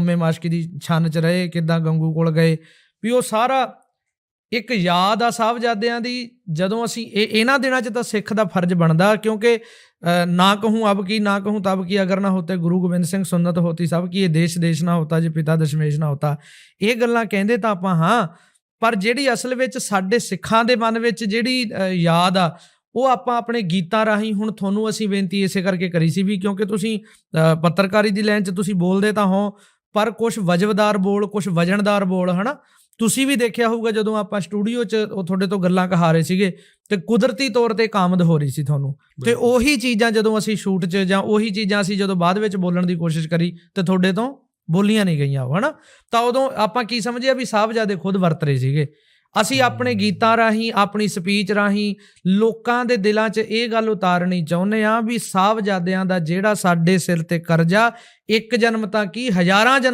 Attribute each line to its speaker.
Speaker 1: ਮੇ ਮਾਸ਼ਕੀ ਦੀ ਛੰਨ ਚ ਰਹੇ ਕਿਦਾਂ ਗੰਗੂ ਕੋਲ ਗਏ। ਵੀ ਉਹ ਸਾਰਾ ਇੱਕ ਯਾਦ ਆ ਸਾਹਿਬਜ਼ਾਦਿਆਂ ਦੀ ਜਦੋਂ ਅਸੀਂ ਇਹ ਇਹਨਾਂ ਦਿਨਾਂ 'ਚ ਤਾਂ ਸਿੱਖ ਦਾ ਫਰਜ਼ ਬਣਦਾ ਕਿਉਂਕਿ ਨਾ ਕਹੂੰ ਅਬ ਕੀ ਨਾ ਕਹੂੰ ਤਬ ਕੀ ਅਗਰ ਨਾ ਹੋਤੇ ਗੁਰੂ ਗੋਬਿੰਦ ਸਿੰਘ ਸੁਨਨਤ ਹੋਤੀ ਸਭ ਕੀ ਇਹ ਦੇਸ਼ ਦੇਸ਼ ਨਾ ਹੋਤਾ ਜੇ ਪਿਤਾ ਦਸ਼ਮੇਸ਼ ਨਾ ਹੋਤਾ। ਇਹ ਗੱਲਾਂ ਕਹਿੰਦੇ ਤਾਂ ਆਪਾਂ ਹਾਂ ਪਰ ਜਿਹੜੀ ਅਸਲ ਵਿੱਚ ਸਾਡੇ ਸਿੱਖਾਂ ਦੇ ਮਨ ਵਿੱਚ ਜਿਹੜੀ ਅ, ਯਾਦ ਆ ਉਹ ਆਪਾਂ ਆਪਣੇ ਗੀਤਾਂ ਰਾਹੀਂ ਹੁਣ ਤੁਹਾਨੂੰ ਅਸੀਂ ਬੇਨਤੀ ਇਸੇ ਕਰਕੇ ਕਰੀ ਸੀ ਵੀ ਕਿਉਂਕਿ ਤੁਸੀਂ ਅ, ਪੱਤਰਕਾਰੀ ਦੀ ਲਾਈਨ 'ਚ ਤੁਸੀਂ ਬੋਲਦੇ ਤਾਂ ਹੋ ਪਰ ਕੁਝ ਵਜਵਦਾਰ ਬੋਲ ਕੁਝ ਵਜਨਦਾਰ ਬੋਲ ਹਨਾ? ਤੁਸੀਂ ਵੀ ਦੇਖਿਆ ਹੋਊਗਾ ਜਦੋਂ ਆਪਾਂ ਸਟੂਡੀਓ 'ਚ ਉਹ ਤੁਹਾਡੇ ਤੋਂ ਗੱਲਾਂ ਕਹਾ ਰਹੇ ਸੀਗੇ ਤੇ ਕੁਦਰਤੀ ਤੌਰ ਤੇ ਕਾਮਦ ਹੋ ਰਹੀ ਸੀ ਤੁਹਾਨੂੰ। ਤੇ ਉਹੀ ਚੀਜ਼ਾਂ ਜਦੋਂ ਅਸੀਂ ਸ਼ੂਟ 'ਚ ਜਾਂ ਉਹੀ ਚੀਜ਼ਾਂ ਅਸੀਂ ਜਦੋਂ ਬਾਅਦ ਵਿੱਚ ਬੋਲਣ ਦੀ ਕੋਸ਼ਿਸ਼ ਕਰੀ ਤੇ ਤੁਹਾਡੇ ਤੋਂ ਬੋਲੀਆਂ ਨਹੀਂ ਗਈਆਂ ਉਹ ਹਨਾ? ਤਾਂ ਉਦੋਂ ਆਪਾਂ ਕੀ ਸਮਝਿਆ ਵੀ ਸਾਹਿਬਜ਼ਾਦੇ ਖੁਦ ਵਰਤ ਰਹੇ ਸੀਗੇ। ਅਸੀਂ ਆਪਣੇ ਗੀਤਾਂ ਰਾਹੀਂ, ਆਪਣੀ ਸਪੀਚ ਰਾਹੀਂ ਲੋਕਾਂ ਦੇ ਦਿਲਾਂ 'ਚ ਇਹ ਗੱਲ ਉਤਾਰਨੀ ਚਾਹੁੰਦੇ ਆ ਵੀ ਸਾਹਿਬਜ਼ਾਦਿਆਂ ਦਾ ਜਿਹੜਾ ਸਾਡੇ ਸਿਰ ਤੇ ਕਰਜ਼ਾ, ਇੱਕ ਜਨਮ ਤਾਂ ਕੀ, ਹਜ਼ਾਰਾਂ ਜਨਮ